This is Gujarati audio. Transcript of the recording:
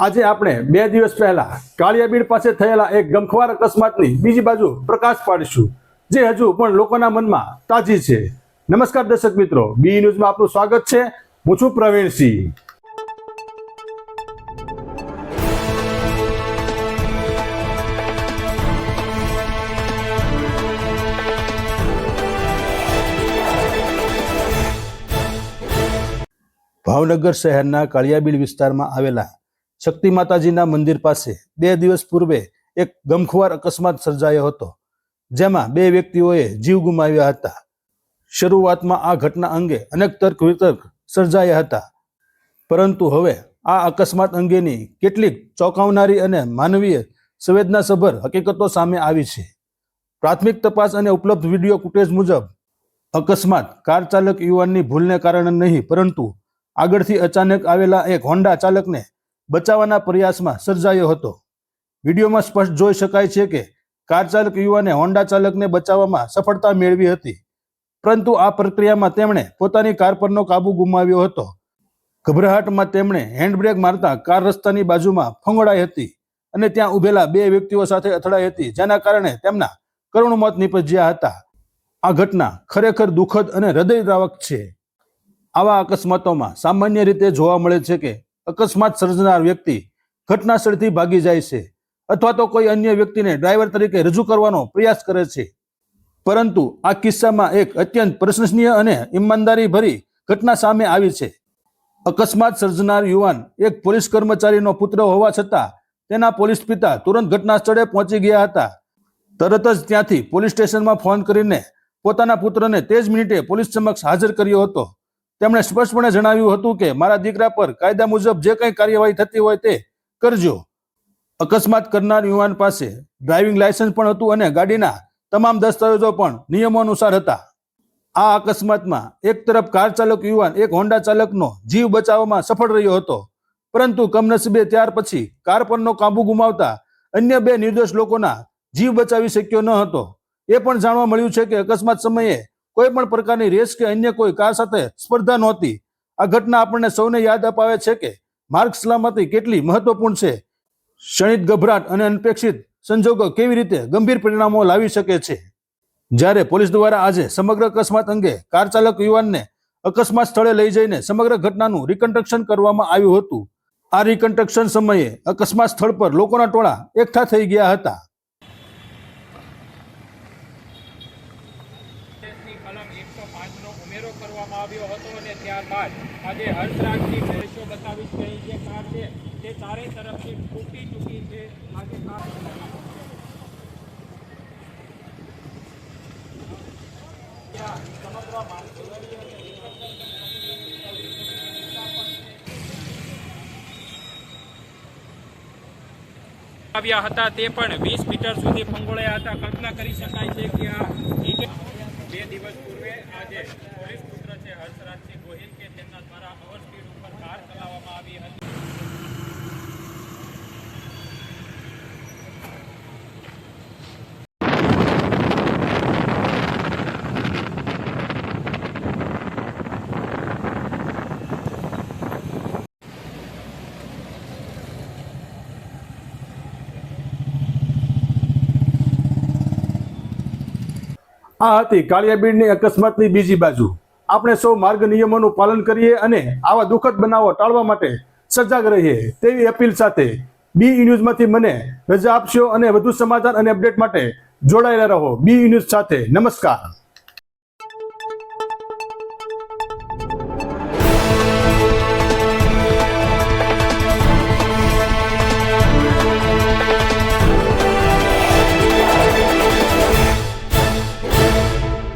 આજે આપણે બે દિવસ પહેલા કાળિયાબીડ પાસે થયેલા એક ગમખવાર અકસ્માતની બીજી બાજુ પ્રકાશ પાડીશું, જે હજુ પણ લોકોના મનમાં તાજી છે. નમસ્કાર દર્શક મિત્રો બી ન્યૂઝમાં આપનું સ્વાગત છે. હું છું પ્રવીણસિંહ ભાવનગર શહેરના કાળિયાબીડ વિસ્તારમાં આવેલા શક્તિ માતાજીના મંદિર પાસે બે દિવસ પૂર્વે એક ગમખુવાર અકસ્માત સર્જાયો હતો, જેમાં બે વ્યક્તિઓએ જીવ ગુમાવ્યા હતા. શરૂઆતમાં આ ઘટના અંગે અનેક તર્ક વિતર્ક સર્જાયા હતા, પરંતુ હવે આ અકસ્માત અંગેની કેટલીક ચોંકાવનારી અને માનવીય સંવેદનાસભર હકીકતો સામે આવી છે. પ્રાથમિક તપાસ અને ઉપલબ્ધ વીડિયો ફૂટેજ મુજબ, અકસ્માત કાર ચાલક યુવાનની ભૂલને કારણે નહીં, પરંતુ આગળથી અચાનક આવેલા એક હોન્ડા ચાલકને બચાવવાના પ્રયાસમાં સર્જાયો હતો. વિડીયોમાં સ્પષ્ટ જોઈ શકાય છે કે કાર ચાલક યુવાને હોન્ડા ચાલકને બચાવવામાં સફળતા મેળવી હતી. પરંતુ આ પ્રક્રિયામાં તેમણે પોતાની કાર પરનો કાબુ ગુમાવ્યો હતો. ગભરાહટમાં તેમણે હેન્ડબ્રેક મારતા કાર રસ્તાની બાજુમાં ફંગોળાઈ હતી અને ત્યાં ઉભેલા બે વ્યક્તિઓ સાથે અથડાઈ હતી, જેના કારણે તેમના કરુણ મોત નીપજ્યા હતા. આ ઘટના ખરેખર દુઃખદ અને હૃદયદ્રાવક છે. આવા અકસ્માતોમાં સામાન્ય રીતે જોવા મળે છે કે અકસ્માત સર્જનાર વ્યક્તિ ઘટના સ્થળથી ભાગી જાય છે અથવા તો કોઈ અન્ય વ્યક્તિને ડ્રાઈવર તરીકે રજૂ કરવાનો પ્રયાસ કરે છે. પરંતુ આ કિસ્સામાં એક અત્યંત પ્રશંસનીય અને ઈમાનદારી ભરી ઘટના સામે આવી છે. અકસ્માત સર્જનાર યુવાન એક પોલીસ કર્મચારીનો પુત્ર હોવા છતાં તેના પોલીસ પિતા તુરંત ઘટના સ્થળે પહોંચી ગયા હતા. તરત જ ત્યાંથી પોલીસ સ્ટેશનમાં ફોન કરીને પોતાના પુત્રને તે જ મિનિટે પોલીસ સમક્ષ હાજર કર્યો હતો. તેમણે સ્પષ્ટપણે જણાવ્યું હતું કે, મારા દીકરા પર કાયદા મુજબ જે કંઈ કાર્યવાહી થતી હોય તે કરજો. અકસ્માત કરનાર યુવાન પાસે ડ્રાઇવિંગ લાયસન્સ પણ હતું અને ગાડીના તમામ દસ્તાવેજો પણ નિયમો અનુસાર હતા. આ અકસ્માતમાં એક તરફ કાર ચાલક યુવાન એક હોન્ડા ચાલકનો જીવ બચાવવામાં સફળ રહ્યો હતો, પરંતુ કમનસીબે ત્યાર પછી કાર પરનો કાબુ ગુમાવતા અન્ય બે નિર્દોષ લોકોના જીવ બચાવી શક્યો ન હતો. એ પણ જાણવા મળ્યું છે કે અકસ્માત સમયે કોઈ પણ પ્રકારની રેસ કે અન્ય કોઈ કાર સાથે સ્પર્ધા નહોતી. આ ઘટના આપણને સૌને યાદ અપાવે છે કે માર્ગ સલામતી કેટલી મહત્વપૂર્ણ છે. ક્ષણિત ગભરાટ અને અનપેક્ષિત સંજોગો કેવી રીતે ગંભીર પરિણામો લાવી શકે છે? જ્યારે પોલીસ દ્વારા આજે સમગ્ર અકસ્માત અંગે કાર ચાલક યુવાનને અકસ્માત સ્થળે લઈ જઈને સમગ્ર ઘટનાનું રિકન્સ્ટ્રક્શન કરવામાં આવ્યું હતું. આ રિકન્સ્ટ્રક્શન સમયે અકસ્માત સ્થળ પર લોકોના ટોળા એકઠા થઈ ગયા હતા ની કલમ એકસો પાંચનો ઉમેરો કરવામાં આવ્યો હતો અને ત્યારબાદ આજે હર્ષરાજની દ્રશ્યો બતાવીશ કે જે કાર છે, તે ચારે તરફથી ફૂટી ચૂકી છે. આજે કાર આવ્યા હતા, તે પણ વીસ મીટર સુધી ફંગોળાયા હતા. કલ્પના કરી શકાય છે કે આ બે દિવસ પૂર્વે આજે પોલીસ પુત્ર છે હર્ષરાજસિંહ ગોહિલ કે તેમના દ્વારા ઓવર સ્પીડ ઉપર કાર ચલાવવામાં આવી હતી. આ હતી કાળિયાબીડની અકસ્માતની બીજી બાજુ. આપણે સૌ માર્ગ નિયમોનું પાલન કરીએ અને આવા દુઃખદ બનાવો ટાળવા માટે સજાગ રહીએ તેવી અપીલ સાથે બી ન્યૂઝમાંથી મને રજા આપશો અને વધુ સમાચાર અને અપડેટ માટે જોડાયેલા રહો. બી ન્યૂઝ સાથે નમસ્કાર.